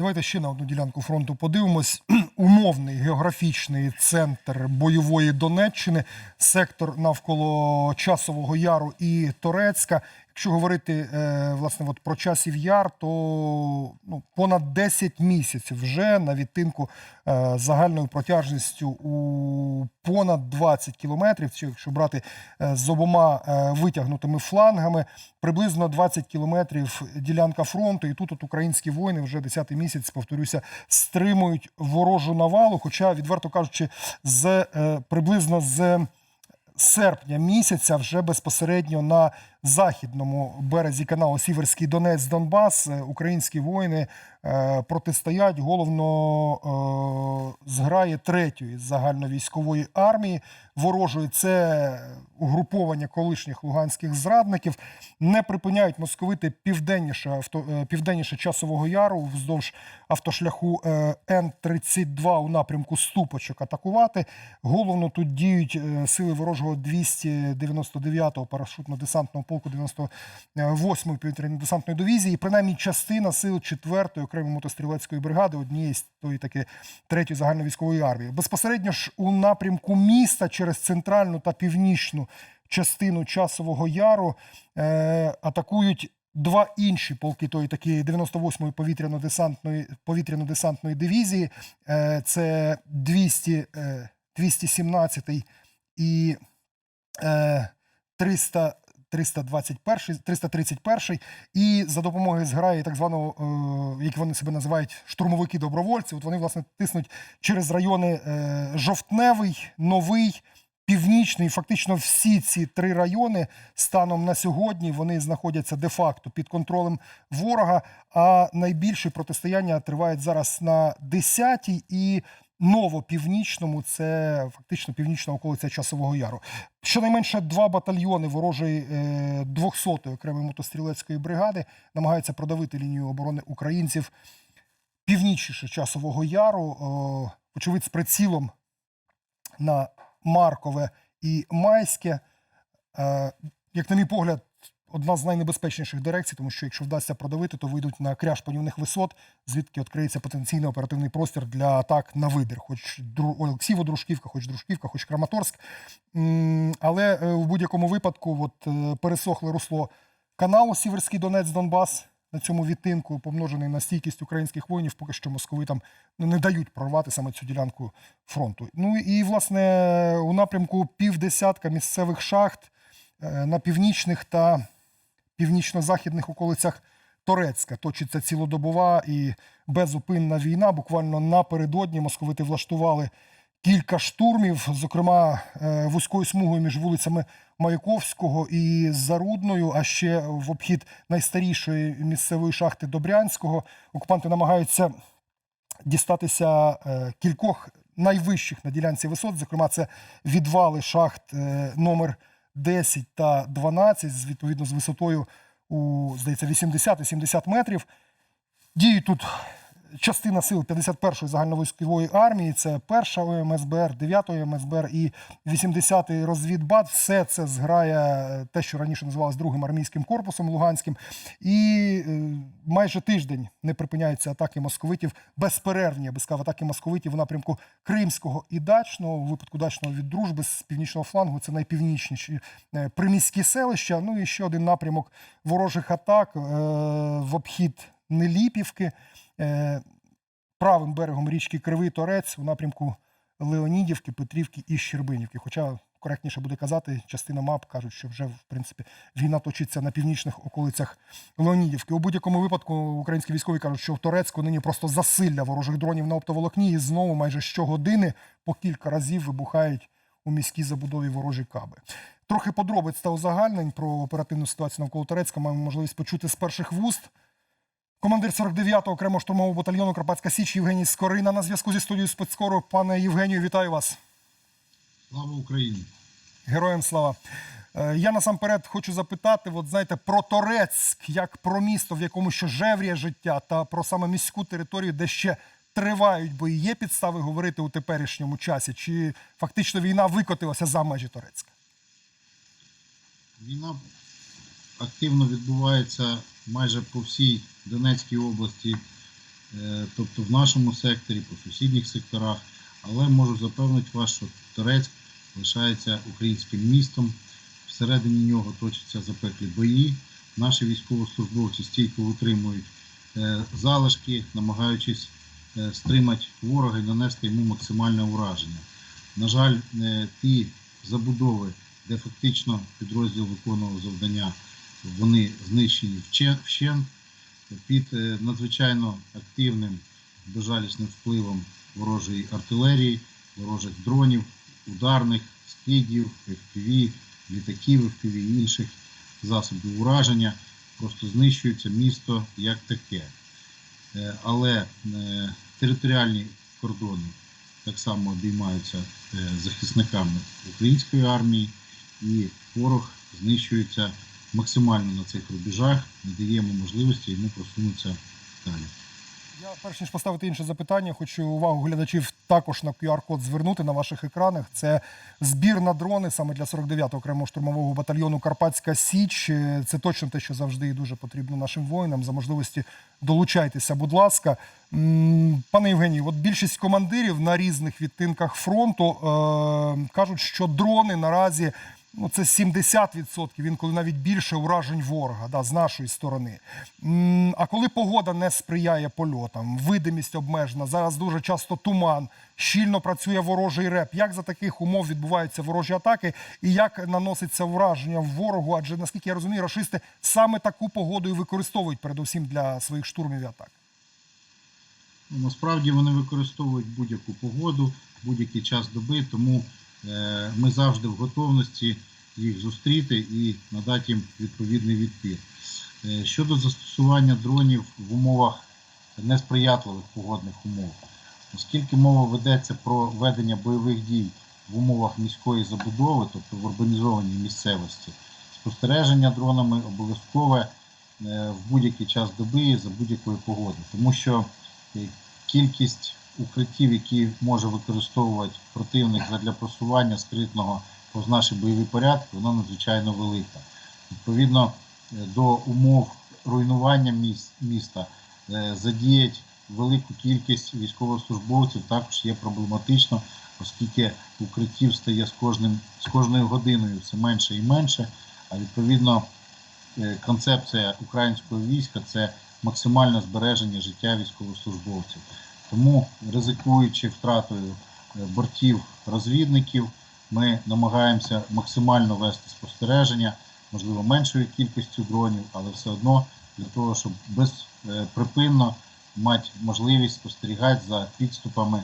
давайте ще на одну ділянку фронту подивимось. Умовний географічний центр бойової Донеччини, сектор навколо Часового Яру і Торецька. Якщо говорити е, власне от про часів яр, то ну, понад 10 місяців вже на відтинку е, загальною протяжністю у понад 20 кілометрів. Чи якщо брати е, з обома витягнутими флангами, приблизно 20 кілометрів ділянка фронту. І тут от українські воїни вже 10-й місяць, повторюся, стримують ворожу навалу. Хоча, відверто кажучи, з приблизно з серпня місяця вже безпосередньо на західному березі каналу Сіверський Донець Донбас е, українські воїни протистоять головно е, зграє третьої загальновійськової армії ворожої. Це угруповання колишніх луганських зрадників. Не припиняють московити південніше авто е, південніше часового яру вздовж автошляху е, Н-32 у напрямку Ступочок атакувати. Головно тут діють е, сили ворожого 299-го парашутно-десантного полку 98-ї повітряно-десантної дивізії. Принаймні частина сил 4-ї окремої мотострілецької бригади, однієї з тої таки третьої загальновійськової армії. Безпосередньо ж у напрямку міста через центральну та північну частину часового яру е, атакують два інші полки тої такі 98-ї повітряно-десантної повітряно-десантної дивізії. Е, це 200, е, 217 і е, 300 321, 331 і за допомогою зграї так званого, е, як вони себе називають, штурмовики добровольці. От вони власне тиснуть через райони е, Жовтневий, Новий, Північний. Фактично всі ці три райони станом на сьогодні вони знаходяться де-факто під контролем ворога. А найбільше протистояння тривають зараз на 10-й і новопівнічному, це фактично північна околиця Часового Яру. Щонайменше два батальйони ворожої е, 200-ї окремої мотострілецької бригади намагаються продавити лінію оборони українців північніше Часового Яру, очевидь, з прицілом на Маркове і Майське. Е, як на мій погляд, одна з найнебезпечніших дирекцій, тому що якщо вдасться продавити, то вийдуть на кряж панівних висот, звідки відкриється потенційний оперативний простір для атак на вибір. Хоч Олексіво, Дружківка, хоч Дружківка, хоч Краматорськ. Але е, в будь-якому випадку от, е, пересохле русло каналу Сіверський Донець Донбас на цьому відтинку, помножений на стійкість українських воїнів, поки що московитам ну, не дають прорвати саме цю ділянку фронту. Ну і власне у напрямку півдесятка місцевих шахт е, на північних та північно-західних околицях Торецька точиться цілодобова і безупинна війна. Буквально напередодні московити влаштували кілька штурмів, зокрема е, вузькою смугою між вулицями Маяковського і Зарудною, а ще в обхід найстарішої місцевої шахти Добрянського. Окупанти намагаються дістатися е, кількох найвищих на ділянці висот. Зокрема, це відвали шахт е, номер 10 та 12, з відповідно з висотою у здається 80-70 метрів. Діють тут частина сил 51-ї загальновійськової армії, це перша ОМСБР, 9-ї ОМСБР і 80-й розвідбат. Все це зграє е, те, що раніше називалось другим армійським корпусом Луганським. І е, майже тиждень не припиняються атаки московитів, безперервні, я би сказав, атаки московитів в напрямку Кримського і Дачного. У випадку Дачного від дружби з північного флангу це найпівнічніші е, приміські селища. Ну і ще один напрямок ворожих атак в обхід Неліпівки правим берегом річки Кривий Торець у напрямку Леонідівки, Петрівки і Щербинівки. Хоча коректніше буде казати, частина мап кажуть, що вже в принципі війна точиться на північних околицях Леонідівки. У будь-якому випадку українські військові кажуть, що в Торецьку нині просто засилля ворожих дронів на оптоволокні, і знову майже щогодини по кілька разів вибухають у міській забудові ворожі каби. Трохи подробиць та узагальнень про оперативну ситуацію навколо Торецька маємо можливість почути з перших вуст. Командир 49-го окремого штурмового батальйону Карпатська Січ Євгеній Скорина на зв'язку зі студією спецкору. Пане Євгенію, вітаю вас. Слава Україні! Героям слава. Е, Я насамперед хочу запитати, от знаєте, про Торецьк, як про місто, в якому ще жевріє життя, та про саме міську територію, де ще тривають бої. Є підстави говорити у теперішньому часі? Чи фактично війна викотилася за межі Торецька? Війна активно відбувається майже по всій Донецькій області е, тобто в нашому секторі, по сусідніх секторах. Але можу запевнити вас, що Торецьк лишається українським містом. Всередині нього точаться запеклі бої. Наші військовослужбовці стійко утримують е, залишки, намагаючись е, стримати ворога і нанести йому максимальне ураження. На жаль, ті забудови, де фактично підрозділ виконував завдання, вони знищені вщент під е, надзвичайно активним безжалісним впливом ворожої артилерії, ворожих дронів, ударних, скидів, FPV, літаків, FPV і інших засобів ураження. Просто знищується місто як таке. Е, Але е, територіальні кордони так само обіймаються захисниками української армії, і ворог знищується максимально на цих рубежах, не даємо можливості йому просунутися далі. Я перш ніж поставити інше запитання, хочу увагу глядачів також на QR-код звернути на ваших екранах. Це збір на дрони саме для 49-го окремого штурмового батальйону Карпатська Січ. Е, Це точно те, що завжди і дуже потрібно нашим воїнам. За можливості долучайтеся, будь ласка. Пане Євгенію, от більшість командирів на різних відтинках фронту е, кажуть, що дрони наразі ну це 70%, інколи навіть більше уражень ворога да, з нашої сторони. А коли погода не сприяє польотам, видимість обмежена, зараз дуже часто туман, щільно працює ворожий реп. Як за таких умов відбуваються ворожі атаки і як наноситься враження ворогу? Адже наскільки я розумію, рашисти саме таку погоду і використовують передусім для своїх штурмів і атак. Ну, Насправді вони використовують будь-яку погоду, будь-який час доби, тому ми завжди в готовності їх зустріти і надати їм відповідний відпір. Е, щодо застосування дронів в умовах несприятливих погодних умов, оскільки мова ведеться про ведення бойових дій в умовах міської забудови, тобто в урбанізованій місцевості, спостереження дронами обов'язкове е, в будь-який час доби за будь-якої погоди, тому що е, кількість укриттів, які може використовувати противник для просування скритного повз наші бойові порядки, вона надзвичайно велика. Відповідно е, до умов руйнування міста е, задіяти велику кількість військовослужбовців також є проблематично, оскільки укриттів стає з кожним з кожною годиною все менше і менше. А відповідно е, концепція українського війська це максимальне збереження життя військовослужбовців. Тому, ризикуючи втратою е, бортів розвідників, ми намагаємося максимально вести спостереження, можливо, меншою кількістю дронів, але все одно для того, щоб безприпинно мати можливість спостерігати за підступами,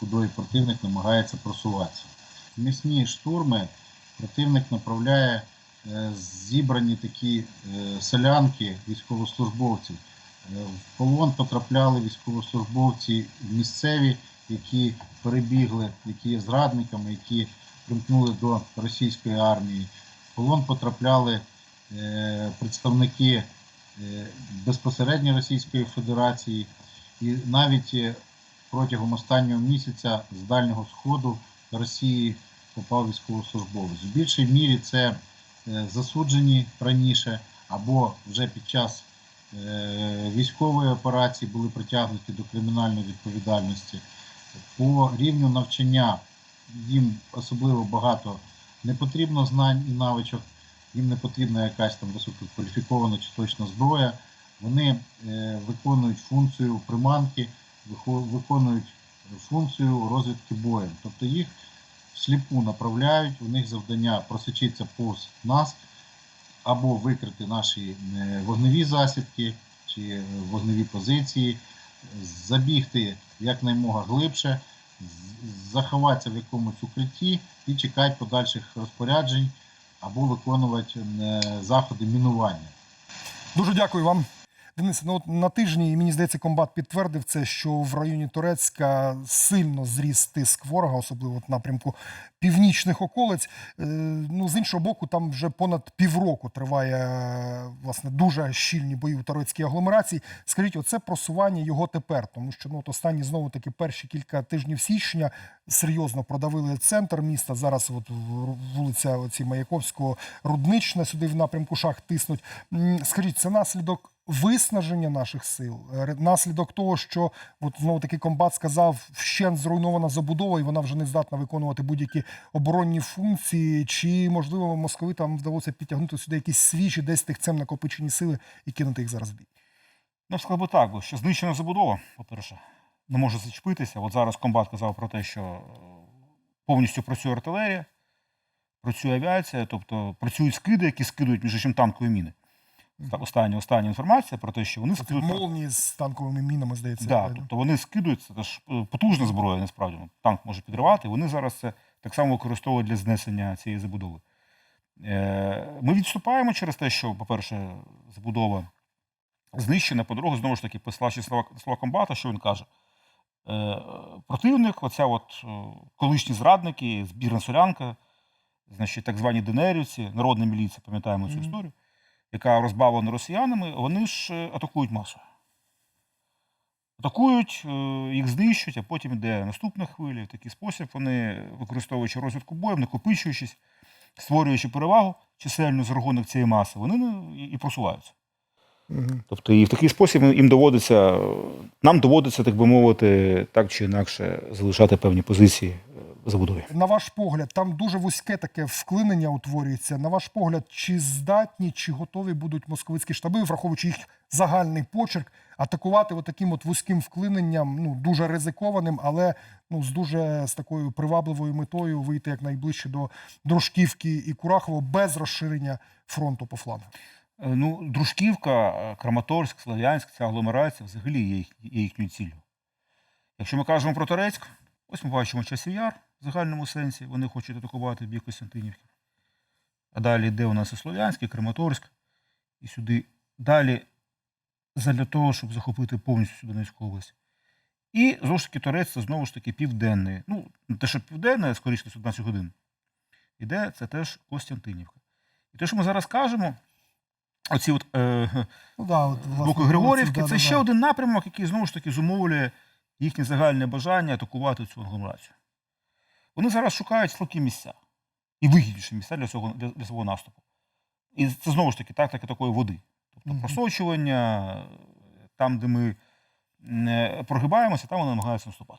куди противник намагається просуватися. Місні штурми противник направляє е, зібрані такі е, селянки військовослужбовців. Е, В полон потрапляли військовослужбовці місцеві, які перебігли, які є зрадниками, які примкнули до російської армії. В полон потрапляли е, представники е, безпосередньо Російської Федерації, і навіть протягом останнього місяця з Дальнього Сходу Росії попав військовослужбовець. В більшій мірі це засуджені раніше або вже під час військової операції були притягнуті до кримінальної відповідальності. По рівню навчання їм особливо багато не потрібно знань і навичок, їм не потрібна якась там висококваліфікована чи точна зброя. Вони е, виконують функцію приманки, виконують функцію розвідки боєм. Тобто їх всліпу направляють, у них завдання просочитися повз нас або викрити наші е, вогневі засідки чи е, вогневі позиції, забігти якнаймога глибше, заховатися в якомусь укритті і чекати подальших розпоряджень або виконувати е, заходи мінування. Дуже дякую вам. Денис, ну от на тижні, мені здається, комбат підтвердив це, що в районі Турецька сильно зріс тиск ворога, особливо в напрямку північних околиць. Е, ну, з іншого боку, там вже понад півроку триває е, власне дуже щільні бої у турецькій агломерації. Скажіть, оце просування його тепер, тому що ну от останні знову таки перші кілька тижнів січня серйозно продавили центр міста. Зараз от вулиця оці Маяковського, Руднична сюди в напрямку шахт тиснуть. Скажіть, це наслідок виснаження наших сил, е, наслідок того, що от знову таки комбат сказав, вщент зруйнована забудова, і вона вже не здатна виконувати будь-які оборонні функції. Чи можливо московитам вдалося підтягнути сюди якісь свіжі, десь тихцем накопичені сили і кинути їх зараз бій? Ну, сказав би так, бо що знищена забудова, по-перше, не може зачепитися. От зараз комбат казав про те, що е, повністю працює артилерія, працює авіація, тобто працюють скиди, які скидують, між іншим, танкові міни. Та- Остання, остання інформація про те, що вони скидують. молнії з танковими мінами, здається. Да, тобто вони скидують, це ж е, потужна зброя, насправді. ну, Танк може підривати. Вони зараз це так само використовують для знесення цієї забудови. Е, Ми відступаємо через те, що, по-перше, забудова знищена. По-друге, знову ж таки, пославши слова, слова комбата, що він каже? Е, Противник, оця от колишні зрадники, збірна солянка, значить, так звані денерівці, народна міліція, пам'ятаємо цю історію, яка розбавлена росіянами, вони ж е, атакують масово. Атакують, е, їх знищують, а потім йде наступна хвиля. В такий спосіб вони, використовуючи розвідку бою, накопичуючись, створюючи перевагу чисельну за рахунок цієї маси, вони ну, і- просуваються. Мгм. Тобто і в такий спосіб їм доводиться, нам доводиться, так би мовити, так чи інакше залишати певні позиції забудові. На ваш погляд, там дуже вузьке таке вклинення утворюється. На ваш погляд, чи здатні, чи готові будуть московицькі штаби, враховуючи їх загальний почерк, атакувати от таким от вузьким вклиненням, ну дуже ризикованим, але ну з дуже з такою привабливою метою вийти якнайближче до Дружківки і Курахово без розширення фронту по флангам. Е, Ну, Дружківка, е, Краматорськ, Слов'янськ, ця агломерація взагалі є, їх, є їхньою ціллю. Якщо ми кажемо про Торецьк, ось ми бачимо часів яр в загальному сенсі, вони хочуть атакувати бік Костянтинівки. А далі йде у нас і Слов'янськ, і Краматорськ, і сюди. Далі задля того, щоб захопити повністю всю Донецьку область. І знову ж таки Торець це знову ж таки південний. Ну, не те, що південне, скоріше 11 годин. Іде це теж Костянтинівка. І те, що ми зараз кажемо, оці от, е, Ну да, от з боку Григорівки, це ще один напрямок, який знову ж таки зумовлює їхнє загальне бажання атакувати цю агломерацію. Вони зараз шукають слабкі місця і вигідніші місця для свого, для, для свого наступу. І це знову ж таки тактика такої води. Тобто Мгм. просочування, там, де ми е, прогибаємося, там вони намагаються наступати.